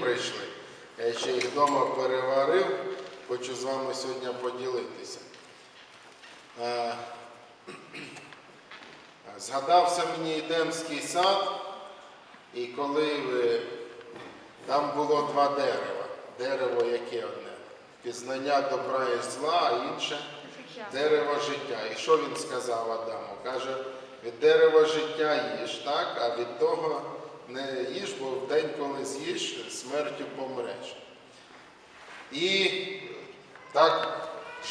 прийшли. Я ще їх вдома переварив, хочу з вами сьогодні поділитися. Е, Згадався мені Едемський сад, і коли е, там було два дерева. Дерево яке одне? Пізнання добра і зла, а інше дерево життя. І що він сказав Адаму? Каже, від дерева життя їж, так, а від того не їж, бо в день, коли з'їш, смертю помреш. І так,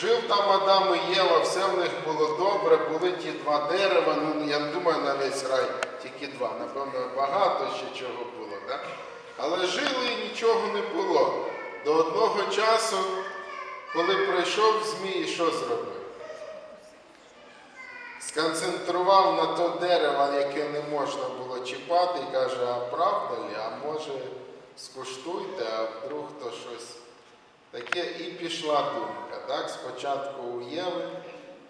жив там Адам і Єва, все в них було добре, були ті два дерева, ну я не думаю на весь рай тільки два, напевно, багато ще чого було. Так? Але жили і нічого не було. До одного часу, коли прийшов Змій, що зробив? Сконцентрував на то дерево, яке не можна було чіпати, і каже, а правда ли, а може скуштуйте, а вдруг то щось таке. І пішла думка. Так? Спочатку у Єви,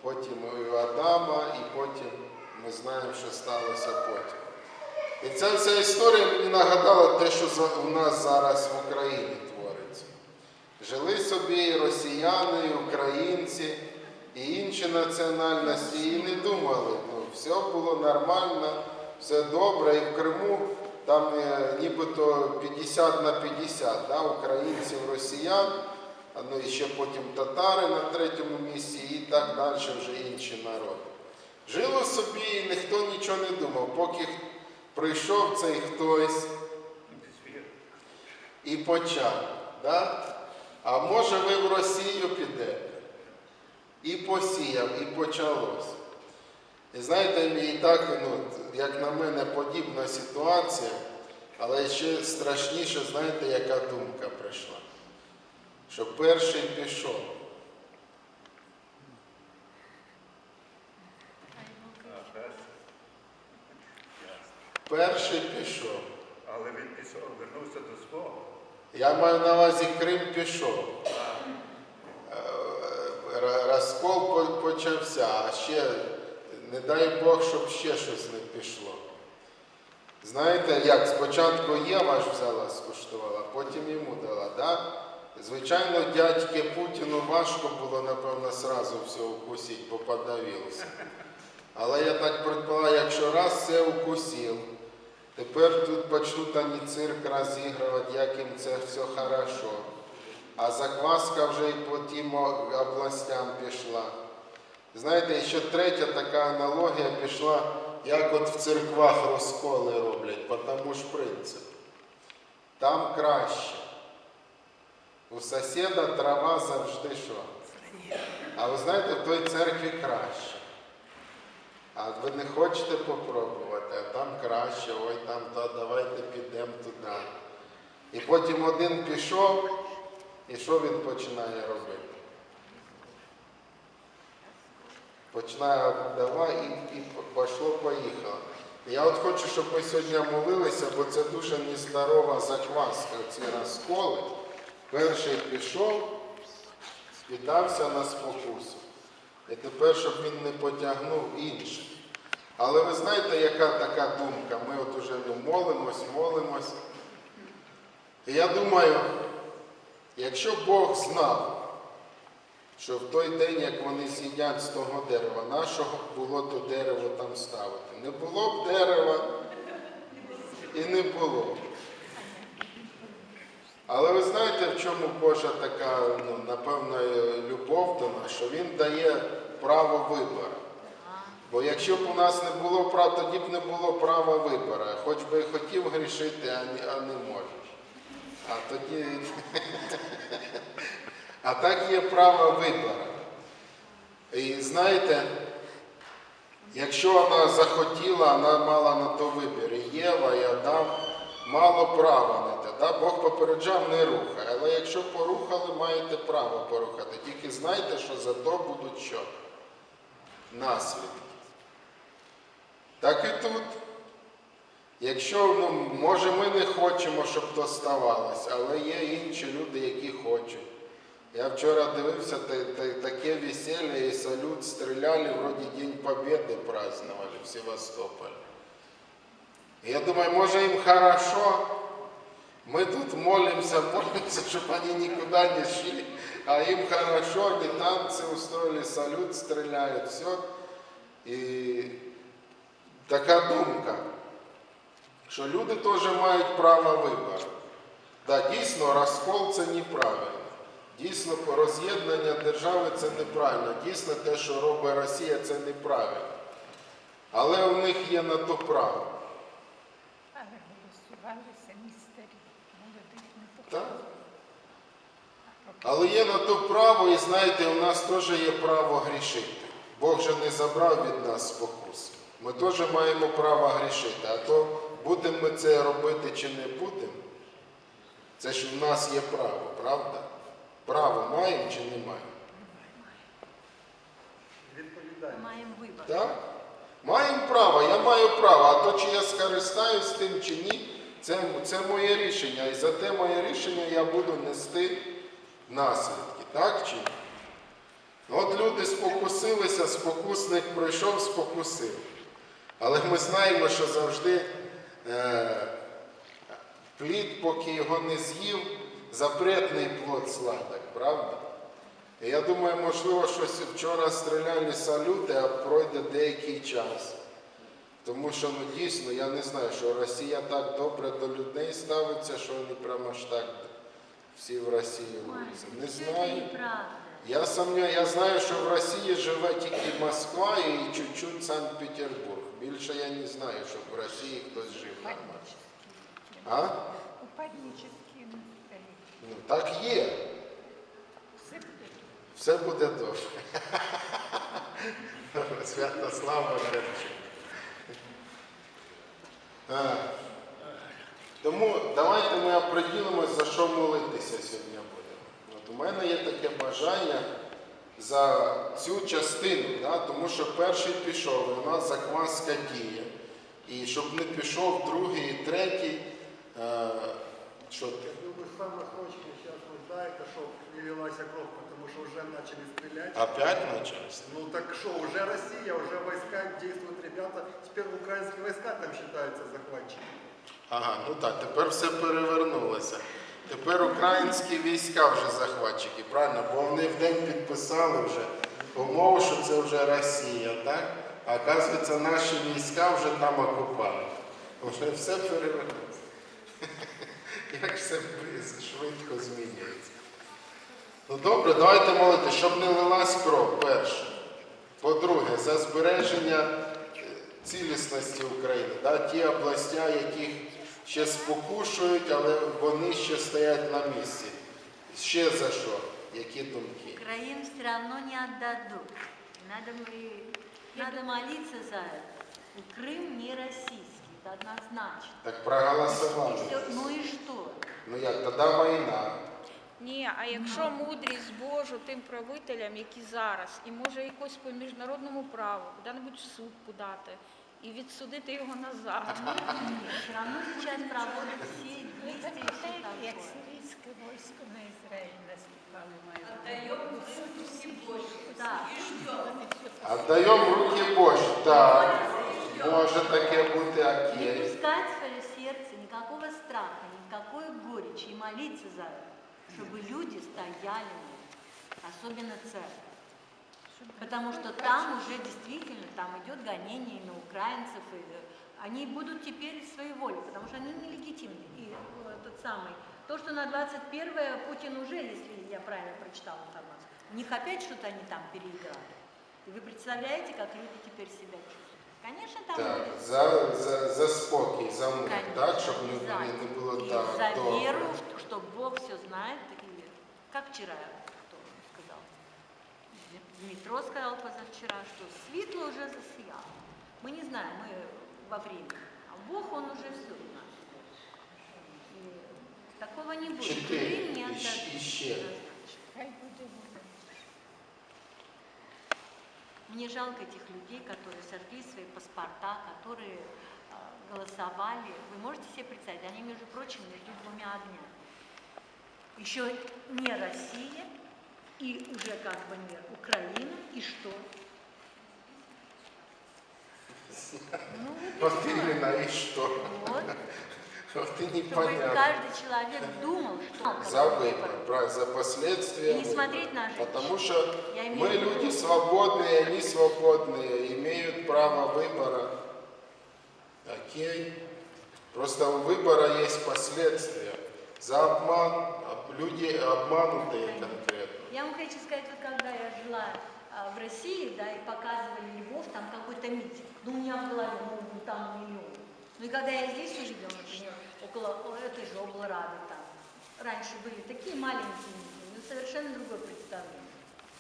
потім у Адама, і потім ми знаємо, що сталося потім. І ця вся історія мені нагадала те, що у нас зараз в Україні твориться. Жили собі росіяни, і українці, і інші національності, і не думали. Ну, все було нормально, все добре. І в Криму там е, нібито 50 на 50, да, українців, росіян, а ну і ще потім татари на третьому місці, і так далі вже інші народи. Жило собі, і ніхто нічого не думав, поки прийшов цей хтось і почав. Да? А може ви в Росію підете? І посіяв, і почалось. І знаєте, і так, ну, як на мене, подібна ситуація, але ще страшніше, знаєте, яка думка прийшла? Що перший пішов. Перший пішов. Але він пішов, вернувся до свого. Я маю на увазі Крим пішов. Розкол почався, а ще, не дай Бог, щоб ще щось не пішло. Знаєте, як спочатку Єва ж взяла, скуштувала, потім йому дала. Да? Звичайно, дядьки Путіну важко було, напевно, сразу все укусити, бо подавився. Але я так предполагаю, якщо раз все укусив, Тепер тут почнуть вони цирк розігрувати, як їм це все хорошо. А закваска вже і по тим областям пішла. Знаєте, ще третя така аналогія пішла, як от в церквах розколи роблять, по тому ж принципу. Там краще. У сусіда трава завжди що? А ви знаєте, в той церкві краще. А ви не хочете попробувати, а там краще, ой там, то давайте підемо туди. І потім один пішов, і що він починає робити? Починає давай і, і пішло, поїхало. Я от хочу, щоб ми сьогодні молилися, бо це дуже нездорова закваска, ці розколи. Перший пішов і на спокусу. І тепер, щоб він не потягнув інших. Але ви знаєте, яка така думка? Ми от уже ну, молимось, молимось. І я думаю, якщо Бог знав, що в той день, як вони з'їдять з того дерева, нашого було то дерево там ставити. Не було б дерева і не було. Але ви знаєте, в чому Божа така, ну, напевно, любов до нас, що Він дає право вибору. Бо якщо б у нас не було права, тоді б не було права вибору. Хоч би хотів грішити, а не можеш. А тоді. А так є право вибору. І знаєте, якщо вона захотіла, вона мала на то вибір. І Єва, і Адам мало права на те. Да? Бог попереджав, не рухай. Але якщо порухали, маєте право порухати. Тільки знайте, що за то будуть що? Наслідки. Так і тут. Якщо, ну, може, ми не хочемо, щоб то ставалося, але є інші люди, які хочуть. Я вчора дивився та- та- таке весілля і салют стріляли, вроді День Побєди праздновали в Севастополі. І я думаю, може їм хорошо, Мы тут молимся, молимся, чтобы они никуда не шли, а им хорошо, они танцы устроили, салют стреляют, все. І така думка, що люди теж мають право вибору. Да, дійсно, розкол це неправильно. Дійсно, роз'єднання держави це неправильно. Дійсно, те, що робить Росія, це неправильно. Але у них є на то право. Але голосували самі старі, молодих не Так? Але є на то право, і знаєте, у нас теж є право грішити. Бог же не забрав від нас спокус. Ми теж маємо право грішити. А то будемо ми це робити чи не будемо, це ж в нас є право, правда? Право маємо чи не маємо? Маємо вибір. Так? Маємо право, я маю право, а то чи я скористаюсь тим чи ні, це, це моє рішення. І за те моє рішення я буду нести наслідки, так чи ні? Ну, От люди спокусилися, спокусник прийшов, спокусив. Але ми знаємо, що завжди е, плід, поки його не з'їв, запретний плод сладок, правда? І я думаю, можливо, щось вчора стріляли салюти, а пройде деякий час. Тому що ну дійсно я не знаю, що Росія так добре до людей ставиться, що вони прямо ж так всі в Росію рухаються. Не знаю. Я сумніваю, я знаю, що в Росії живе тільки Москва і чуть-чуть Санкт-Петербург. Більше я не знаю, щоб в Росії хтось жив нормально. А? Упадническі монастирі. Так є. Все буде добре. Святослава Гребчик. А, Тому давайте ми оприділимось, за що молитися сьогодні будемо. От у мене є таке бажання за цю частину, да? тому що перший пішов, і у нас закваска діє. І щоб не пішов другий і третій, е, що ти? Я думаю, самое срочное сейчас вы знаете, что не лилась кровь, потому что уже. Опять началось? Ну так что, уже Россия, уже войска действуют ребята. Теперь украинские войска там считаются захватчиками. Ага, ну так, тепер все перевернулося. Тепер українські війська вже захватчики, правильно? Бо вони в день підписали вже умову, що це вже Росія, так? А оказується, наші війська вже там окупанти. Вже все перевернулося Як все швидко змінюється. Ну добре, давайте молити, щоб не лилась кров, перше. По-друге, за збереження е, цілісності України. Да? Ті областя, яких ще спокушують, але вони ще стоять на місці. Ще за що? Які думки? Украин все равно не отдадут. Надо, мы, надо молиться за это. И Крым не российский, это однозначно. Так И проголосували. всё- ну и что? Ну як, тоді війна. Ні, а якщо мудрість Божу тим правителям, які зараз, і може якось по міжнародному праву, куди-небудь в суд подати і відсудити його назад. Все равно сейчас проводят все действия, и все як такое. сирійське військо на Ізраїль наступало має. Так. Отдаємо в руки Божі. Так. Може таке бути Не окей. пускать в свое сердце никакого страха, никакой горечи и молиться за это, чтобы люди стояли, особенно церковь. Потому что там уже действительно, там идет гонение и на украинцев, и э, они будут теперь своей волей, потому что они нелегитимны. И э, тот самый, то, что на 21 Путин уже, если я правильно прочитала информацию, у них опять что-то они там переиграли. И вы представляете, как люди теперь себя чувствуют? Конечно, там Так, будет за, за, за спокій, за мир, так, щоб не, не, було и так. за добре. веру, что, что Бог все знает. И как вчера кто сказал? Дмитро сказал позавчера, что светло уже засияло. Мы не знаем, мы во времени. А Бог, Он уже все знает. И такого не будет. Чотири. Крым не І Мне жалко этих людей, которые сожгли свои паспорта, которые а, голосовали. Вы можете себе представить, они, между прочим, между двумя огнями. Еще не Россия, и уже как бы не Украина, и что? Ну, іменно, і що? вот. Вот и Чтобы каждый человек думал, что За выбор, правильно, за последствия. И не смотреть на женщин. Потому что мы люди свободные, они свободные, имеют право выбора. Окей. Просто у выбора есть последствия. За обман, об- люди обманутые конкретно. Я вам хочу сказать, вот когда я жила а, в России, да, и показывали Львов, там какой-то митинг, ну у меня в голове, ну, там миллион. Ну и когда я здесь увидела, например, около этой же облрады там, раньше были такие маленькие ну совершенно другое представление.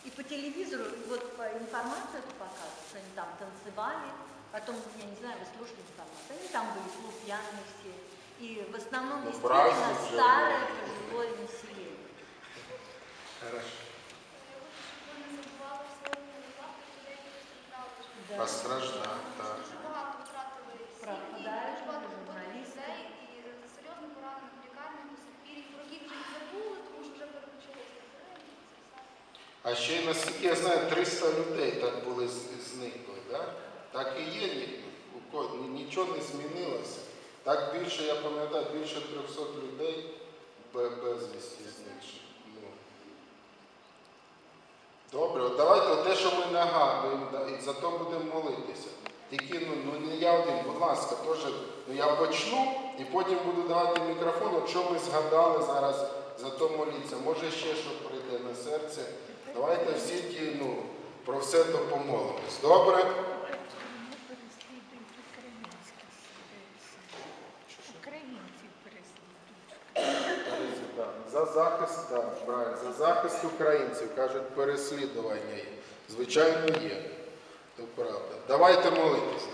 И по телевизору, вот по информации это показывают, что они там танцевали, потом, я не знаю, вы слушали информацию, они там были полупьяные все. И в основном, Ну, действительно, старое пожилое население. Хорошо. Людей постраждали. А ще наскільки я знаю, 300 людей так були зникли, да? так і є, ні- у ко- ні- нічого не змінилося. Так більше, я пам'ятаю, більше 300 людей безвісті зникших. Ну. Добре, давайте те, що ми нагадуємо, і за то будемо молитися. Тільки ну, ну не я один, будь ласка, теж ну, я почну і потім буду давати мікрофон, от що ми згадали зараз, за то моліться. Може ще що прийде на серце. Давайте всі ті, ну, про все то помолимось. Добре? За захист, так, правильно, за захист українців, кажуть, переслідування є. Звичайно, є. То правда. Давайте молитися.